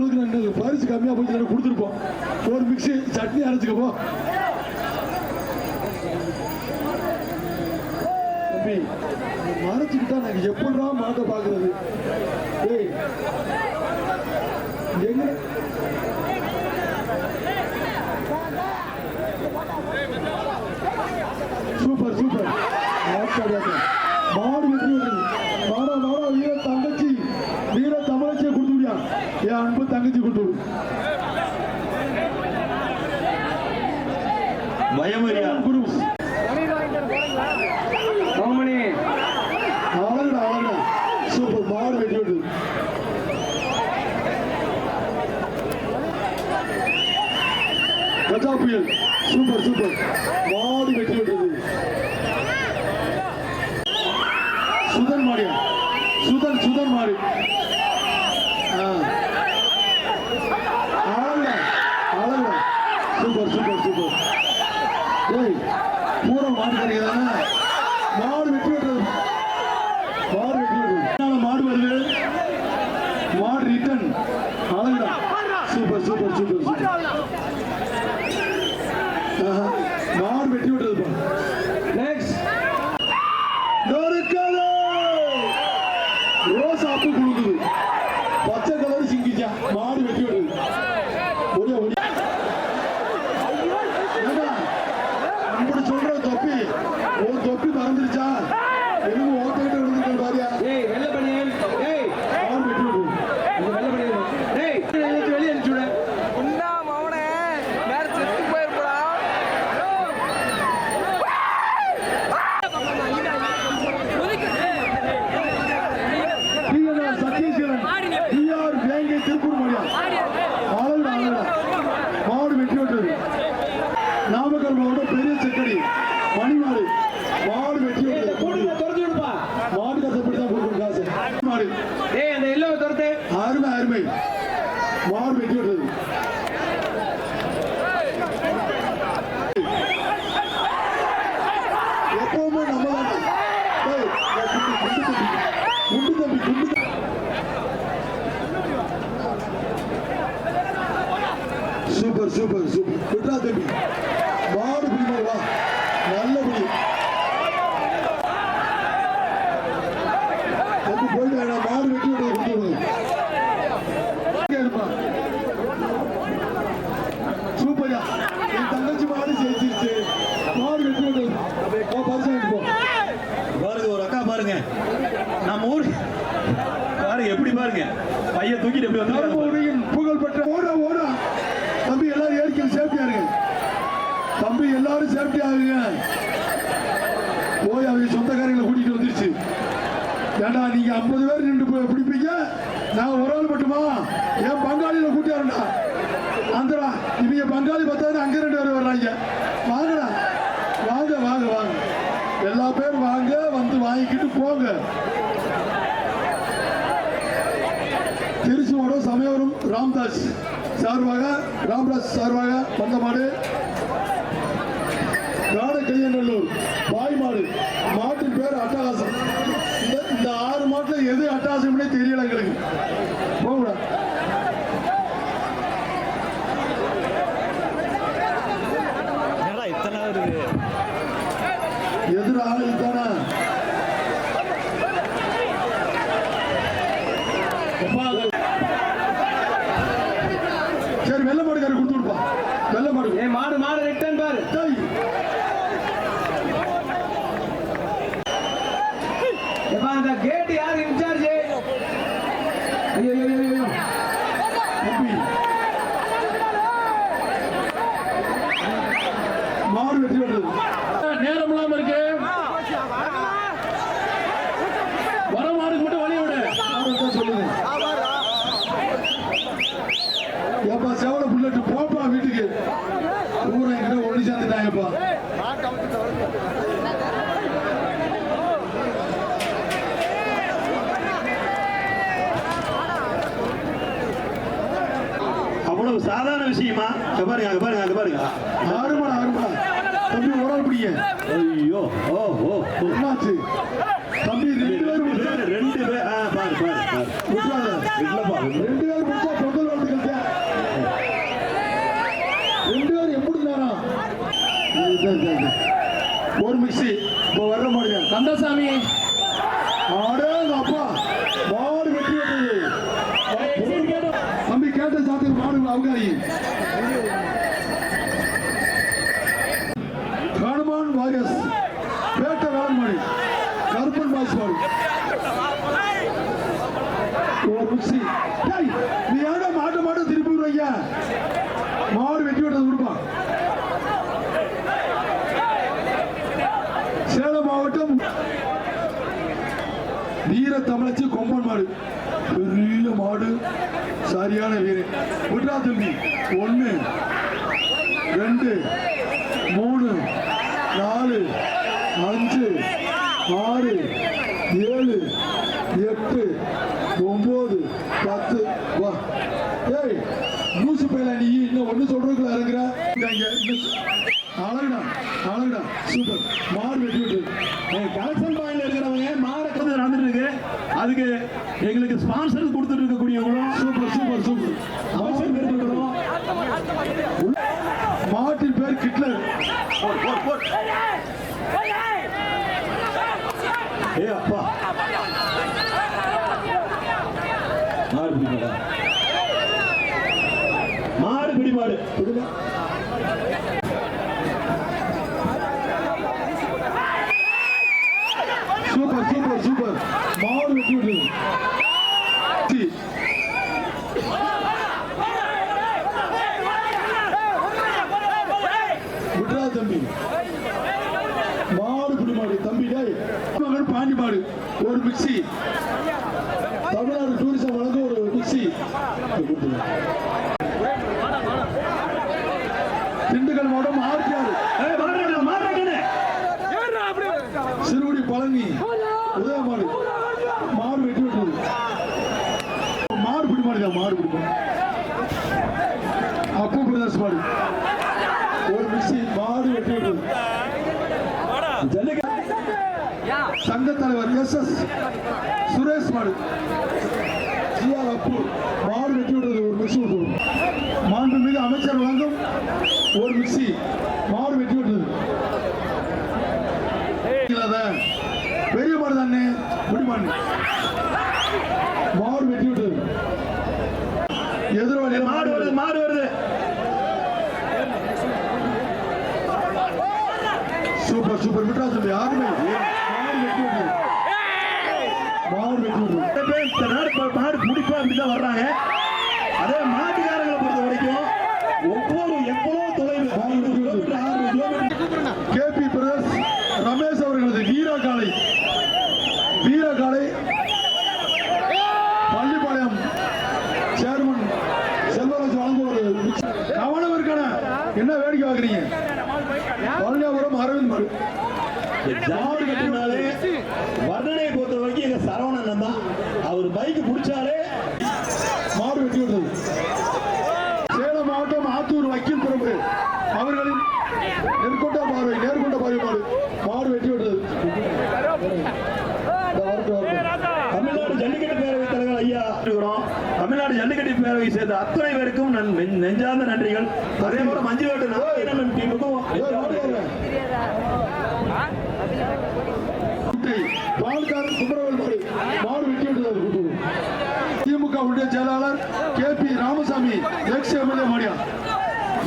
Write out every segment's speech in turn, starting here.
கொடுக்குறேன் பரிசு கம்மியாக போச்சு கொடுத்துருப்போம். ஒரு மிக்ஸி சட்னி அரைச்சிக்கப்போ தம்பி மறைச்சிக்கிட்டா நாங்கள் எப்படா மாட்டை பார்க்கறது ஏய் எங்க? Super super. IPL super super. மாடி வெற்றி பெற்றது. சுதன் மாடியா சுதன் சுதன் மாடி. அழகுடா அழகுடா. Super super super. ஏய் பூரா மாடு கிடைக்கிறதானா மாடு வெற்றி பெற்றது. மாடு வெற்றி பெற்றது. மாடு வருது? மாடு ரிட்டன் அழகுடா. Super super super. Super super super. Withdraw தம்பி. மாடு பிடிமா வா. ஏண்டா நீங்க ஐம்பது பேர் நின்று பிடிப்பீங்க? நான் ஒரு ஆள் மட்டுமா? ஏன் பங்காளியில கூட்டியாருண்டா அந்தடா இவங்க பங்காளி பார்த்தா அங்க ரெண்டு பேர் வர்றாங்க. வாங்கடா. வாங்க வாங்க வாங்க. எல்லா பேரும் வாங்க வந்து வாங்கிக்கிட்டு போங்க. திருச்சி திருச்சியோட சமயவரும் ராம்தாஸ் சார்பாக ராம்தாஸ் சார்பாக வந்தமாடு காடக்கையநல்லூர் எது அட்டாசம்னே தெரியல எங்களுக்கு. அங்க பாருங்க அங்க பாருங்க அங்க பாருங்க. ஆறுமடா ஆறுமடா தம்பி ஆள் பிடிங்க. ஐயோ ஓ ஓ. என்னாச்சு? தம்பி ரெண்டு பேரும் ரெண்டு பேர் ஆ பாரு பாரு பாரு. இல்லப்பா ரெண்டு பேரும் முடிச்சா பொங்கல் வாழ்த்துக்கள். ரெண்டு பேரும் எப்படி நேரம். ஒரு மிக்ஸி. இப்போ வர்ற முடியும் கந்தசாமி. ஆடே எங்க அப்பா. மாடு வெட்டி தம்பி கேட்ட சாத்துக்கு மாடு அவகாரி ஒரு டேய் நீ ஏடா மாட்டு மாடு திருப்பி விடுறீங்க? மாடு வெட்டி விட்டது கொடுப்பா சேலம் மாவட்டம் வீர தமிழச்சி கொம்பன் மாடு. பெரிய மாடு. சரியான வீரன். விட்ரா தம்பி ஒன்று ரெண்டு இறங்குற அழகுடா அழகுடா சூப்பர் மாடு வெட்டி கலெக்ஷன் பாயிண்ட்ல இருக்கிறவங்க மாடை வந்து நடந்துட்டு இருக்கு அதுக்கு எங்களுக்கு ஸ்பான்சர் கொடுத்துட்டு இருக்கக்கூடியவங்களும் சூப்பர் சூப்பர் சூப்பர் அவசியம் பெருமைகளும் மாட்டின் பேர் கிட்லர் ஏ அப்பா மாடு பிடி மாடா மாடு பிடி மாடு சூப்பர் சூப்பர் சூப்பர் மாடு வெட்டி விட்டு சி. விட்றா தம்பி மாடு பிடி மாடு தம்பி டேய் மகன் பாண்டி மாடு ஒரு மிக்ஸி தமிழ்நாடு டூரிசம் வழங்க ஒரு மிக்ஸி திண்டுக்கல் மாவட்டம் ஆர்டிஆர். சிறுகுடி பழனி உதயமாடு மாடு வெட்டி விட்டது. மாடு பிடி மாடுதான் மாடு பிடி மாடு. அப்பு பிரதர்ஸ் மாடு. ஒரு மிக்சி மாடு வெட்டி ஜல்லிக்கட்டு. சங்க தலைவர் எஸ் எஸ். சுரேஷ் மாடு ஜிஆர் அப்பு மாடு வெட்டி விட்டது ஒரு மிக்சி விட்டது மாண்புமிகு அமைச்சர் வழங்கும் ஒரு மிக்சி மாடு வெட்டி விட்டது பெரிய மாடு தானே முடிமாடு மாடு வெட்டி விட்டது எதிர்வாளி மாடு வருது மாடு வருது சூப்பர் சூப்பர் விட்ரா தம்பி யாருமே மாடு வெட்டி விட்டது மாடு வெட்டி விட்டது சில பேர் இந்த நாடு பா- மாடு பிடிப்பா அப்படிதான் வர்றாங்க அதே மாட்டுக்காரங்களை பொறுத்த வரைக்கும் ஒவ்வொரு எவ்வளவு தொலைவு ஐந்து கிலோமீட்டர் ஆறு கிலோமீட்டர் கேபி பிரதர்ஸ் ரமேஷ் அவர்களது வீரா காளை வீரா காளை பள்ளிப்பாளையம் சேர்மன் செல்வராஜ் வழங்க ஒரு கவனம் இருக்கான என்ன வேடிக்கை பார்க்குறீங்க? பழனியாபுரம் அரவிந்த் மாடு மாடு கட்டினாலே நெஞ்சார்ந்த நன்றிகள். அதே போல மஞ்சு வேட்டு நாராயணன் டீமுக்கும் பால்காரன் சுப்பிரமணியன் மாறு விட்டுவிட்டது திமுக உடைய செயலாளர் K P Ramasamy ex MLA மணியா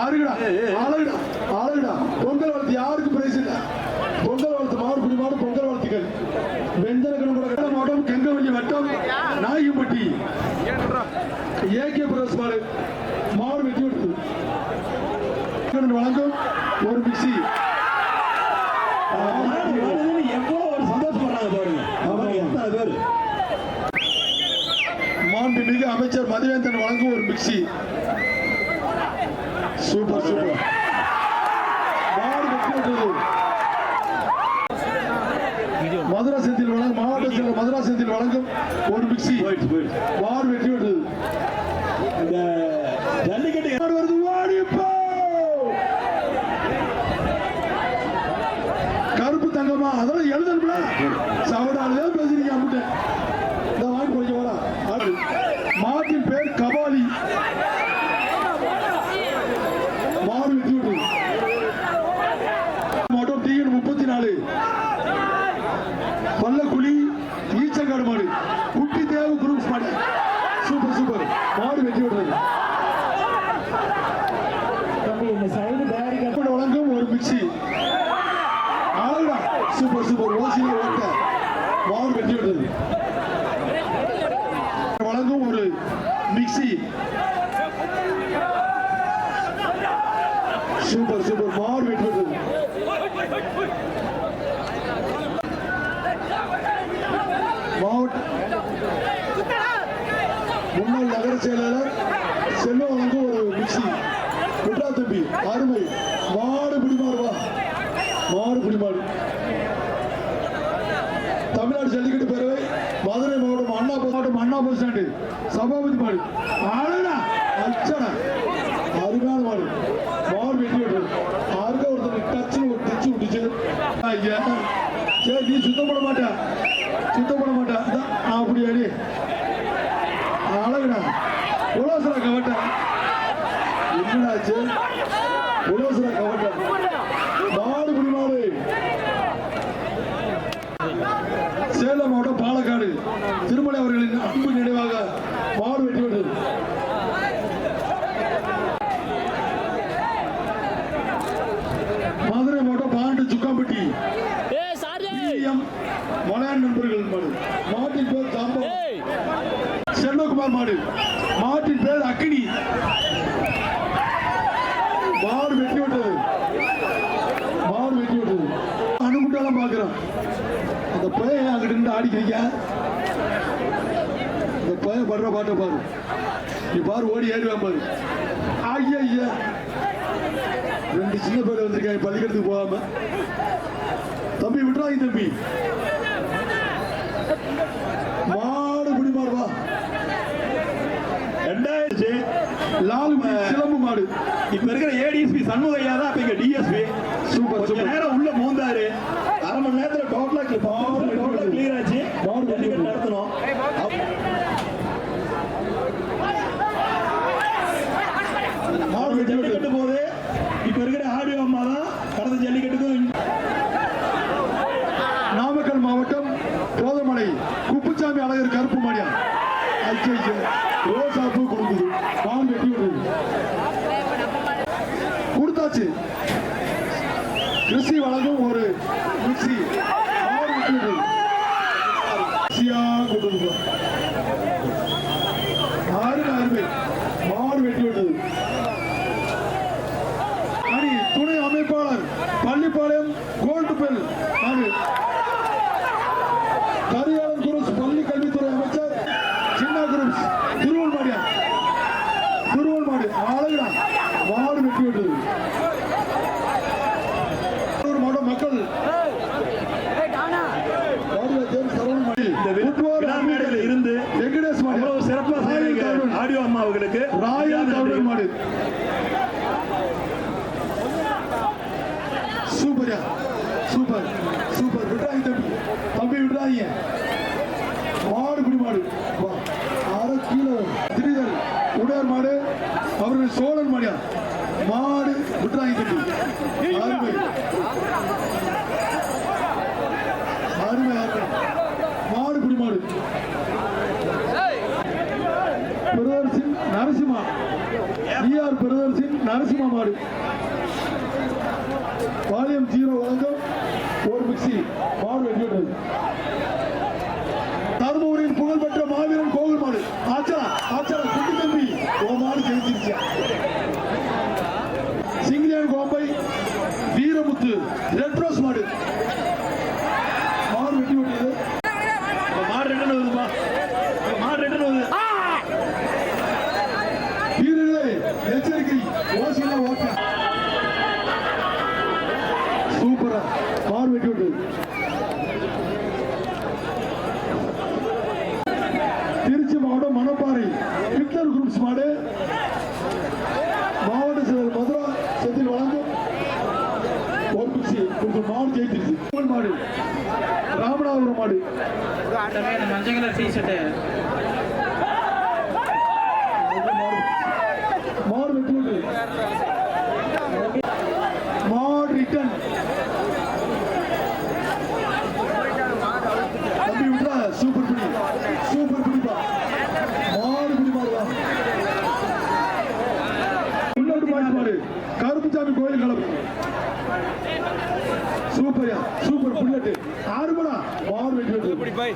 ஆறுகடா ஆளுகடா ஆளுகடா பொங்கல் வாழ்த்து யாருக்கு பிரைஸ் இல்லை. பொங்கல் வாழ்த்து மாறு குடிமாறு பொங்கல் வாழ்த்துக்கள். வெந்தரகன் கூட மாவட்டம் கெங்கவள்ளி வட்டம். நாயகம்பட்டி. ஏகே பிரதேச ரெண்டு வழங்கும் ஒரு மிக்சி மாண்புமிகு அமைச்சர் மதிவேந்தன் வழங்கும் ஒரு mixie super super Beautiful. Salem மாவட்டம் பாலக்காடு. திருமலை அவர்களின் அன்பு நினைவாக மாடு வெற்றி மதுரை மாவட்டம் பாண்டு சுக்காம்பட்டி. மலையாள நண்பர்கள் மாடு. மாவட்டில் போர் செல்வகுமார் மாடு. பாருடா பாட்டை பாரு நீ பாரு ஓடி ஏறிவேன் பாரு. ஐயா ஐயா ரெண்டு சின்ன பேர் வந்திருக்காங்க பள்ளிக்கூடத்துக்கு போகாம. தம்பி விட்டுறாங்க தம்பி. மாடு பிடிமாருவா ரெண்டாயிரத்தி லாலு சிலம்பு மாடு. இப்ப இருக்கிற ஏடிஎஸ்பி சண்முகையா தான் இப்ப இங்க டிஎஸ்பி சூப்பர் சூப்பர். நேரம் çünkü. ஈடு அருமை அருமை மாடு குடி மாடு பிரதர்சின் நரசிம்மா. டி ஆர் பிரதர்சின் நரசிம்மா மாடு. ஹிட்லர் மாடு மாவட்ட செயலர் மதுரா செந்தில் வழங்கும் ஒரு குச்சி கொஞ்சம் மாடு ஜெயித்திருச்சு. மாடு ராமநாதபுரம் மாடு. மஞ்சள் கலர் டீ ஷர்ட்டு மாடு வெட்டி விட்டது மாடு ரிட்டன் தம்பி விட்றா சூப்பர் பிடி சூப்பர் பிடிப்பா மாடு பிடி மாடுவா உள்ளோட்டு மாட்டு மாடு கருப்புசாமி கோயில் கலப்பு சூப்பர்யா சூப்பர் புல்லட்டு ஆறுபடா. மாடு வெட்டி விட்டது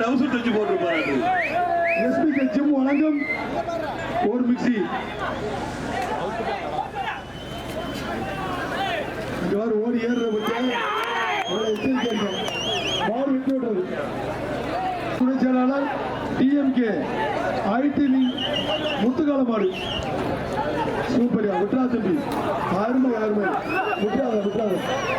டவுசர் தச்சு போட்டுருப்பாரு. எஸ்பிகே ஜிம் வழங்கும். ஒரு மிக்சி இங்க வாரு ஓடி ஏறுற அவ்வளவு எச்சரிக்கை. மாடு விட்டு விடுறது துணை செயலாளர் டிஎம்கே ஐடி லிங்க் முத்துக்கால மாடு சூப்பர்யா விட்ரா தம்பி. யாருமே யாருமே விட்றாத விட்றாத மாடு பிடி